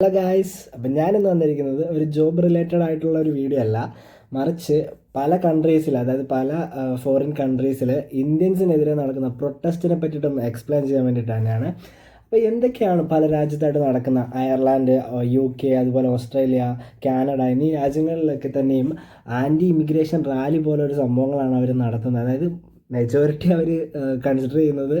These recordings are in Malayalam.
ഹലോ ഗായ്സ് അപ്പം ഞാനിന്ന് വന്നിരിക്കുന്നത് ഒരു ജോബ് റിലേറ്റഡ് ആയിട്ടുള്ള ഒരു വീഡിയോ അല്ല. മറിച്ച് പല കൺട്രീസിൽ അതായത് പല ഫോറിൻ കൺട്രീസിൽ ഇന്ത്യൻസിനെതിരെ നടക്കുന്ന പ്രൊട്ടസ്റ്റിനെ പറ്റിയിട്ടൊന്ന് എക്സ്പ്ലെയിൻ ചെയ്യാൻ വേണ്ടിയിട്ട് തന്നെയാണ്. അപ്പോൾ എന്തൊക്കെയാണ് പല രാജ്യത്തായിട്ട് നടക്കുന്ന അയർലാൻഡ് യു കെ അതുപോലെ ഓസ്ട്രേലിയ കാനഡ എന്നീ രാജ്യങ്ങളിലൊക്കെ തന്നെയും ആന്റി ഇമിഗ്രേഷൻ റാലി പോലെ ഒരു സംഭവങ്ങളാണ് അവർ നടത്തുന്നത്. അതായത് മെജോറിറ്റി അവർ കൺസിഡർ ചെയ്യുന്നത്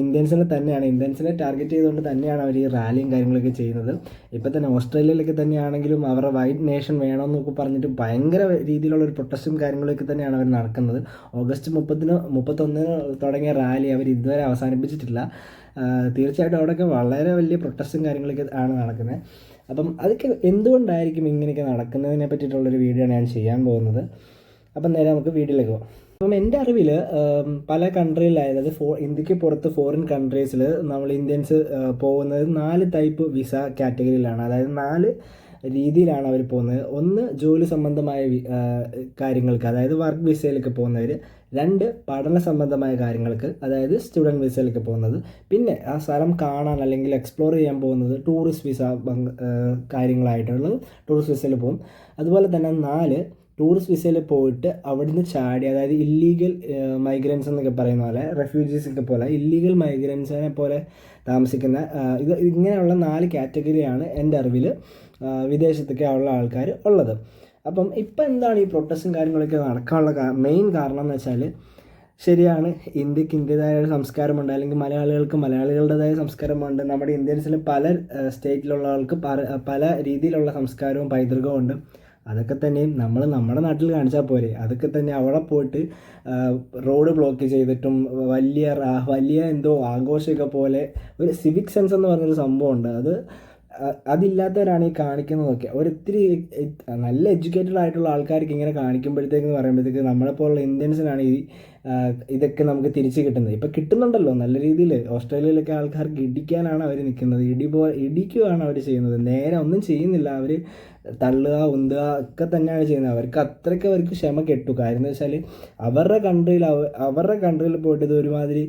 ഇന്ത്യൻസിനെ തന്നെയാണ്. ഇന്ത്യൻസിനെ ടാർഗറ്റ് ചെയ്തുകൊണ്ട് തന്നെയാണ് അവർ ഈ റാലിയും കാര്യങ്ങളൊക്കെ ചെയ്യുന്നത്. ഇപ്പോൾ തന്നെ ഓസ്ട്രേലിയയിലൊക്കെ തന്നെയാണെങ്കിലും അവരുടെ വൈറ്റ് നേഷൻ വേണമെന്നൊക്കെ പറഞ്ഞിട്ട് ഭയങ്കര രീതിയിലുള്ള ഒരു പ്രൊട്ടസ്റ്റും കാര്യങ്ങളൊക്കെ തന്നെയാണ് അവർ നടക്കുന്നത്. ഓഗസ്റ്റ് മുപ്പത്തിന് മുപ്പത്തൊന്നിന് തുടങ്ങിയ റാലി അവർ ഇതുവരെ അവസാനിപ്പിച്ചിട്ടില്ല. തീർച്ചയായിട്ടും അവിടെയൊക്കെ വളരെ വലിയ പ്രൊട്ടസ്റ്റും കാര്യങ്ങളൊക്കെ ആണ് നടക്കുന്നത്. അപ്പം അതൊക്കെ എന്തുകൊണ്ടായിരിക്കും ഇങ്ങനെയൊക്കെ നടക്കുന്നതിനെ പറ്റിയിട്ടുള്ളൊരു വീഡിയോ ആണ് ഞാൻ ചെയ്യാൻ പോകുന്നത്. അപ്പം നേരെ നമുക്ക് വീഡിയോയിലേക്ക് പോകാം അപ്പം എന്റെ അറിവിൽ പല കൺട്രിയിലായത് അതായത് ഫോ ഇന്ത്യയ്ക്ക് പുറത്ത് ഫോറിൻ കൺട്രീസിൽ നമ്മൾ ഇന്ത്യൻസ് പോകുന്നത് നാല് ടൈപ്പ് വിസ കാറ്റഗറിയിലാണ് അതായത് നാല് രീതിയിലാണ് അവർ പോകുന്നത്. ഒന്ന് ജോലി സംബന്ധമായ കാര്യങ്ങൾക്ക് അതായത് വർക്ക് വിസയിലേക്ക് പോകുന്നവർ രണ്ട് പഠന സംബന്ധമായ കാര്യങ്ങൾക്ക് അതായത് സ്റ്റുഡന്റ് വിസയിലേക്ക് പോകുന്നത്. പിന്നെ ആ സ്ഥലം കാണാൻ അല്ലെങ്കിൽ എക്സ്പ്ലോർ ചെയ്യാൻ പോകുന്നത് ടൂറിസ്റ്റ് വിസ കാര്യങ്ങളായിട്ടുള്ളത് ടൂറിസ്റ്റ് വിസയിൽ പോകും. അതുപോലെ തന്നെ നാല് ടൂറിസ്റ്റ് വിസയിൽ പോയിട്ട് അവിടുന്ന് ചാടി അതായത് ഇല്ലീഗൽ മൈഗ്രൻസ് എന്നൊക്കെ പറയുന്ന പോലെ റെഫ്യൂജീസൊക്കെ പോലെ ഇല്ലീഗൽ മൈഗ്രൻസിനെ പോലെ താമസിക്കുന്ന ഇത് ഇങ്ങനെയുള്ള നാല് കാറ്റഗറിയാണ് എന്റെ അറിവിൽ വിദേശത്തൊക്കെ ഉള്ള ആൾക്കാർ ഉള്ളത്. അപ്പം ഇപ്പം എന്താണ് ഈ പ്രൊട്ടസ്റ്റും കാര്യങ്ങളൊക്കെ നടക്കാനുള്ള മെയിൻ കാരണം എന്ന് വെച്ചാൽ ശരിയാണ് ഇന്ത്യയ്ക്ക് ഇന്ത്യതായ ഒരു സംസ്കാരമുണ്ട് അല്ലെങ്കിൽ മലയാളികൾക്ക് മലയാളികളുടേതായ സംസ്കാരമുണ്ട് നമ്മുടെ ഇന്ത്യൻസിൽ പല സ്റ്റേറ്റിലുള്ള ആൾക്ക് പല രീതിയിലുള്ള സംസ്കാരവും പൈതൃകവും ഉണ്ട്. അതൊക്കെ തന്നെയും നമ്മൾ നമ്മുടെ നാട്ടിൽ കാണിച്ചാൽ പോരെ. അതൊക്കെ തന്നെ അവിടെ പോയിട്ട് റോഡ് ബ്ലോക്ക് ചെയ്തിട്ടും വലിയ വലിയ എന്തോ ആഘോഷമൊക്കെ പോലെ ഒരു സിവിക് സെൻസ് എന്ന് പറഞ്ഞൊരു സംഭവമുണ്ട്. അത് അതില്ലാത്തവരാണ് ഈ കാണിക്കുന്നതൊക്കെ. ഒരിത്തിരി നല്ല എഡ്യൂക്കേറ്റഡ് ആയിട്ടുള്ള ആൾക്കാർക്ക് ഇങ്ങനെ കാണിക്കുമ്പോഴത്തേക്കെന്ന് പറയുമ്പോഴത്തേക്ക് നമ്മളെപ്പോലുള്ള ഇന്ത്യൻസിനാണ് ഈ ഇതൊക്കെ നമുക്ക് തിരിച്ചു കിട്ടുന്നത്. ഇപ്പം കിട്ടുന്നുണ്ടല്ലോ നല്ല രീതിയിൽ ഓസ്ട്രേലിയയിലൊക്കെ ആൾക്കാർക്ക് ഇടിക്കാനാണ് അവർ നിൽക്കുന്നത് ഇടി പോ ഇടിക്കുകയാണ് അവർ ചെയ്യുന്നത്. നേരെ ഒന്നും ചെയ്യുന്നില്ല. അവർ തള്ളുക ഉന്തുക ഒക്കെ തന്നെയാണ് ചെയ്യുന്നത്. അവർക്ക് അത്രയ്ക്ക് അവർക്ക് ക്ഷമ കെട്ടു. കാര്യം എന്ന് വെച്ചാൽ അവരുടെ കൺട്രിയിൽ അവരുടെ കൺട്രിയിൽ പോയിട്ട് ഇത് ഒരുമാതിരി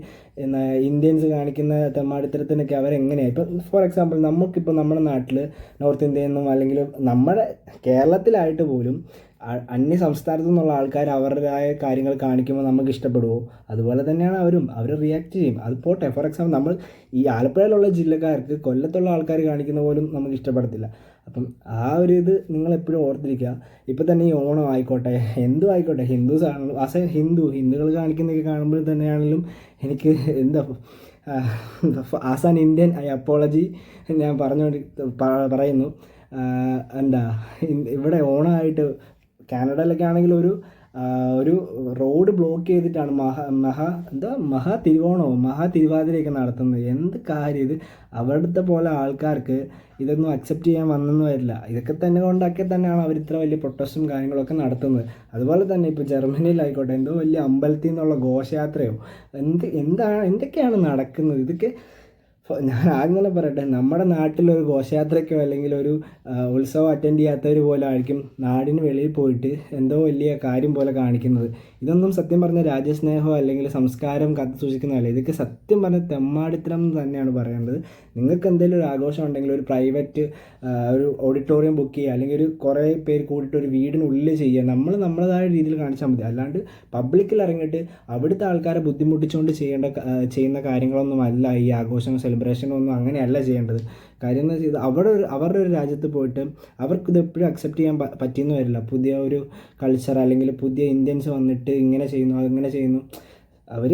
ഇന്ത്യൻസ് കാണിക്കുന്ന തെമ്മാടിത്തരത്തിനൊക്കെ അവരെങ്ങനെയാണ് ഇപ്പം ഫോർ എക്സാമ്പിൾ നമുക്കിപ്പോൾ നമ്മുടെ നാട്ടിൽ നോർത്ത് ഇന്ത്യയിൽ നിന്നും അല്ലെങ്കിൽ നമ്മുടെ കേരളത്തിലായിട്ട് പോലും അന്യ സംസ്ഥാനത്തു നിന്നുള്ള ആൾക്കാർ അവരുടേതായ കാര്യങ്ങൾ കാണിക്കുമ്പോൾ നമുക്ക് ഇഷ്ടപ്പെടുമോ അതുപോലെ തന്നെയാണ് അവരും. അവർ റിയാക്ട് ചെയ്യും. അത് പോട്ടെ. ഫോർ എക്സാമ്പിൾ നമ്മൾ ഈ ആലപ്പുഴയിലുള്ള ജില്ലക്കാർക്ക് കൊല്ലത്തുള്ള ആൾക്കാർ കാണിക്കുന്ന പോലും നമുക്ക് ഇഷ്ടപ്പെടത്തില്ല. അപ്പം ആ ഒരു ഇത് നിങ്ങൾ എപ്പോഴും ഓർത്തിരിക്കുക. ഇപ്പം തന്നെ ഈ ഓണം ആയിക്കോട്ടെ എന്തു ആയിക്കോട്ടെ. ഹിന്ദുസ് ആണെങ്കിലും എ ഹിന്ദു ഹിന്ദുക്കൾ കാണിക്കുന്നതൊക്കെ കാണുമ്പോൾ തന്നെയാണെങ്കിലും എനിക്ക് എന്താ as an Indian I apology ഞാൻ പറഞ്ഞുകൊണ്ട് പറയുന്നു. എന്താ ഇവിടെ ഓണമായിട്ട് കാനഡയിലൊക്കെ ആണെങ്കിൽ ഒരു ഒരു റോഡ് ബ്ലോക്ക് ചെയ്തിട്ടാണ് മഹ മഹ എന്താ? മഹാ തിരുവോണമോ മഹാ തിരുവാതിരയൊക്കെ നടത്തുന്നത്. എന്ത് കാര്യം ഇത്? അവിടുത്തെ പോലെ ആൾക്കാർക്ക് ഇതൊന്നും അക്സെപ്റ്റ് ചെയ്യാൻ വന്നെന്ന് വരില്ല. ഇതൊക്കെ തന്നെ കൊണ്ടൊക്കെ തന്നെയാണ് അവർ ഇത്ര വലിയ പ്രൊട്ടസ്റ്റും കാര്യങ്ങളൊക്കെ നടത്തുന്നത്. അതുപോലെ തന്നെ ഇപ്പോൾ ജർമ്മനിയിലായിക്കോട്ടെ എന്തോ വലിയ അമ്പലത്തിൽ നിന്നുള്ള ഘോഷയാത്രയോ എന്ത് എന്താണ് എന്തൊക്കെയാണ് നടക്കുന്നത്? ഇതൊക്കെ ഞാൻ അങ്ങനെ പറയട്ടെ നമ്മുടെ നാട്ടിലൊരു ഘോഷയാത്രയ്ക്കോ അല്ലെങ്കിൽ ഒരു ഉത്സവം അറ്റൻഡ് ചെയ്യാത്തവർ പോലെ ആയിരിക്കും നാടിന് വെളിയിൽ പോയിട്ട് എന്തോ വലിയ കാര്യം പോലെ കാണിക്കുന്നത്. ഇതൊന്നും സത്യം പറഞ്ഞാൽ രാജ്യസ്നേഹമോ അല്ലെങ്കിൽ സംസ്കാരം കത്ത് സൂക്ഷിക്കുന്നതല്ല. ഇതൊക്കെ സത്യം പറഞ്ഞ തെമ്മാടിത്തരം തന്നെയാണ് പറയേണ്ടത്. നിങ്ങൾക്ക് എന്തെങ്കിലും ഒരു ആഘോഷം ഉണ്ടെങ്കിൽ ഒരു പ്രൈവറ്റ് ഒരു ഓഡിറ്റോറിയം ബുക്ക് ചെയ്യുക അല്ലെങ്കിൽ ഒരു കുറേ പേര് കൂടിയിട്ട് ഒരു വീടിനുള്ളിൽ ചെയ്യുക നമ്മൾ നമ്മളതായ രീതിയിൽ കാണിച്ചാൽ മതി. അല്ലാണ്ട് പബ്ലിക്കിൽ ഇറങ്ങിയിട്ട് അവിടുത്തെ ആൾക്കാരെ ബുദ്ധിമുട്ടിച്ചുകൊണ്ട് ചെയ്യേണ്ട ചെയ്യുന്ന കാര്യങ്ങളൊന്നുമല്ല ഈ ആഘോഷം സെലിബ്രേഷനൊന്നും അങ്ങനെയല്ല ചെയ്യേണ്ടത്. കാര്യം എന്ന് വെച്ചാൽ അവിടെ ഒരു അവരുടെ ഒരു രാജ്യത്ത് പോയിട്ട് അവർക്കിത് എപ്പോഴും അക്സെപ്റ്റ് ചെയ്യാൻ പറ്റിയെന്ന് വരില്ല. പുതിയ ഒരു കൾച്ചർ അല്ലെങ്കിൽ പുതിയ ഇന്ത്യൻസ് വന്നിട്ട് ഇങ്ങനെ ചെയ്യുന്നു അങ്ങനെ ചെയ്യുന്നു. അവർ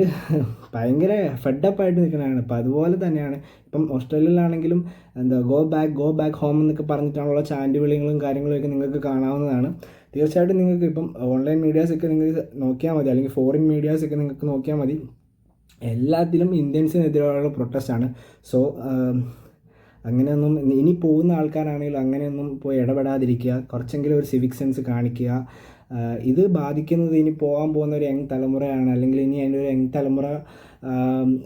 ഭയങ്കര ഫെഡപ്പായിട്ട് നിൽക്കുന്നതാണ്. അപ്പം അതുപോലെ തന്നെയാണ് ഇപ്പം ഓസ്ട്രേലിയയിലാണെങ്കിലും എന്താ go back go back home എന്നൊക്കെ പറഞ്ഞിട്ടാണുള്ള ചാൻഡ് വിളികളും കാര്യങ്ങളൊക്കെ നിങ്ങൾക്ക് കാണാവുന്നതാണ്. തീർച്ചയായിട്ടും നിങ്ങൾക്ക് ഇപ്പം ഓൺലൈൻ മീഡിയാസൊക്കെ നിങ്ങൾക്ക് നോക്കിയാൽ മതി. അല്ലെങ്കിൽ ഫോറിൻ മീഡിയാസൊക്കെ നിങ്ങൾക്ക് നോക്കിയാൽ മതി. എല്ലാത്തിലും ഇന്ത്യൻസിനെതിരെയുള്ള പ്രൊട്ടസ്റ്റാണ് സോ അങ്ങനെയൊന്നും ഇനി പോകുന്ന ആൾക്കാരാണെങ്കിലും അങ്ങനെയൊന്നും പോയി ഇടപെടാതിരിക്കുക. കുറച്ചെങ്കിലും ഒരു സിവിക് സെൻസ് കാണിക്കുക. ഇത് ബാധിക്കുന്നത് ഇനി പോകാൻ പോകുന്ന ഒരു യങ് തലമുറയാണ്. അല്ലെങ്കിൽ ഇനി അതിന്റെ ഒരു യങ് തലമുറ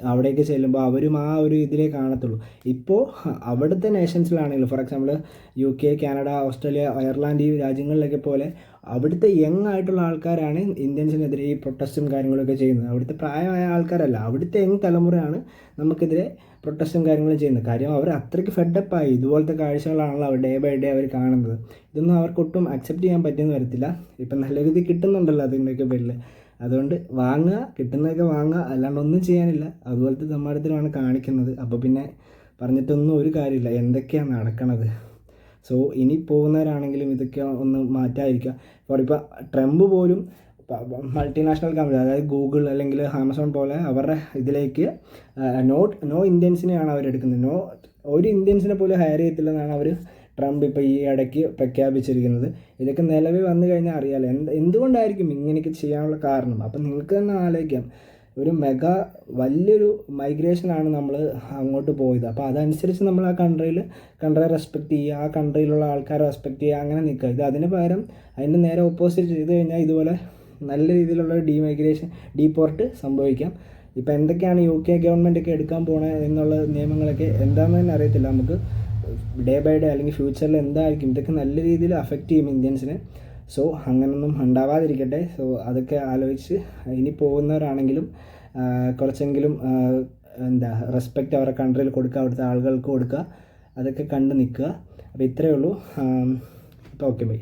അവിടേക്ക് ചെല്ലുമ്പോൾ അവരും ആ ഒരു ഇതിലേ കാണത്തുള്ളൂ. ഇപ്പോൾ അവിടുത്തെ നേഷൻസിലാണെങ്കിലും for example U K Canada Australia Ireland ഈ രാജ്യങ്ങളിലൊക്കെ പോലെ അവിടുത്തെ യങ് ആയിട്ടുള്ള ആൾക്കാരാണ് ഇന്ത്യൻസിനെതിരെ ഈ പ്രൊട്ടസ്റ്റും കാര്യങ്ങളൊക്കെ ചെയ്യുന്നത്. അവിടുത്തെ പ്രായമായ ആൾക്കാരല്ല. അവിടുത്തെ യങ് തലമുറയാണ് നമുക്കെതിരെ പ്രൊട്ടസ്റ്റും കാര്യങ്ങളും ചെയ്യുന്നത്. കാര്യം അവർ അത്രയ്ക്ക് ഫെഡപ്പായി ഇതുപോലത്തെ കാഴ്ചകളാണല്ലോ അവർ ഡേ ബൈ ഡേ അവർ കാണുന്നത്. ഇതൊന്നും അവർക്കൊട്ടും അക്സെപ്റ്റ് ചെയ്യാൻ പറ്റിയെന്ന് വരത്തില്ല. ഇപ്പം നല്ല രീതി കിട്ടുന്നുണ്ടല്ലോ അതിന്റെയൊക്കെ പേരിൽ അതുകൊണ്ട് വാങ്ങുക കിട്ടുന്നതൊക്കെ വാങ്ങുക. അല്ലാണ്ട് ഒന്നും ചെയ്യാനില്ല. അതുപോലത്തെ സമ്മാനത്തിലാണ് കാണിക്കുന്നത്. അപ്പോൾ പിന്നെ പറഞ്ഞിട്ടൊന്നും ഒരു കാര്യമില്ല. എന്തൊക്കെയാണ് നടക്കണത്? സോ ഇനി പോകുന്നവരാണെങ്കിലും ഇതൊക്കെ ഒന്ന് മാറ്റാതിരിക്കുക. ഫോർ ഇപ്പോൾ ട്രംപ് പോലും മൾട്ടിനാഷണൽ കമ്പനി അതായത് ഗൂഗിൾ അല്ലെങ്കിൽ ആമസോൺ പോലെ അവരുടെ ഇതിലേക്ക് നോ നോ ഇന്ത്യൻസിനെയാണ് അവരെടുക്കുന്നത് നോ ഒരു ഇന്ത്യൻസിനെ പോലും ഹയർ ചെയ്യത്തില്ലെന്നാണ് അവർ ട്രംപ് ഇപ്പോൾ ഈ ഇടയ്ക്ക് പ്രഖ്യാപിച്ചിരിക്കുന്നത്. ഇതൊക്കെ നിലവിൽ വന്നു കഴിഞ്ഞാൽ അറിയാലോ. എന്ത് എന്തുകൊണ്ടായിരിക്കും ഇങ്ങനെയൊക്കെ ചെയ്യാനുള്ള കാരണം? അപ്പം നിങ്ങൾക്ക് തന്നെ ആലോചിക്കാം. ഒരു മെഗാ വലിയൊരു മൈഗ്രേഷനാണ് നമ്മൾ അങ്ങോട്ട് പോയത്. അപ്പോൾ അതനുസരിച്ച് നമ്മൾ ആ കൺട്രിയിൽ കൺട്രിയെ റെസ്പെക്റ്റ് ചെയ്യുക ആ കൺട്രിയിലുള്ള ആൾക്കാരെ റെസ്പെക്റ്റ് ചെയ്യുക അങ്ങനെ നിൽക്കുക. ഇത് അതിന് പകരം അതിന്റെ നേരെ ഓപ്പോസിറ്റ് ചെയ്ത് കഴിഞ്ഞാൽ ഇതുപോലെ നല്ല രീതിയിലുള്ള ഡീമൈഗ്രേഷൻ ഡീപോർട്ട് സംഭവിക്കാം. ഇപ്പോൾ എന്തൊക്കെയാണ് യു കെ ഗവൺമെന്റ് ഒക്കെ എടുക്കാൻ പോണേ എന്നുള്ള നിയമങ്ങളൊക്കെ എന്താണെന്ന് തന്നെ അറിയത്തില്ല. നമുക്ക് ഡേ ബൈ ഡേ അല്ലെങ്കിൽ ഫ്യൂച്ചറിൽ എന്തായിരിക്കും ഇതൊക്കെ നല്ല രീതിയിൽ അഫക്റ്റ് ചെയ്യും ഇന്ത്യൻസിനെ സോ അങ്ങനൊന്നും ഉണ്ടാവാതിരിക്കട്ടെ. സോ അതൊക്കെ ആലോചിച്ച് ഇനി പോകുന്നവരാണെങ്കിലും കുറച്ചെങ്കിലും എന്താ റെസ്പെക്റ്റ് അവരുടെ കൺട്രിയിൽ കൊടുക്കുക അവിടുത്തെ ആളുകൾക്ക് കൊടുക്കുക. അതൊക്കെ കണ്ട് നിൽക്കുക. അപ്പോൾ ഇത്രയേ ഉള്ളൂ. Okay bye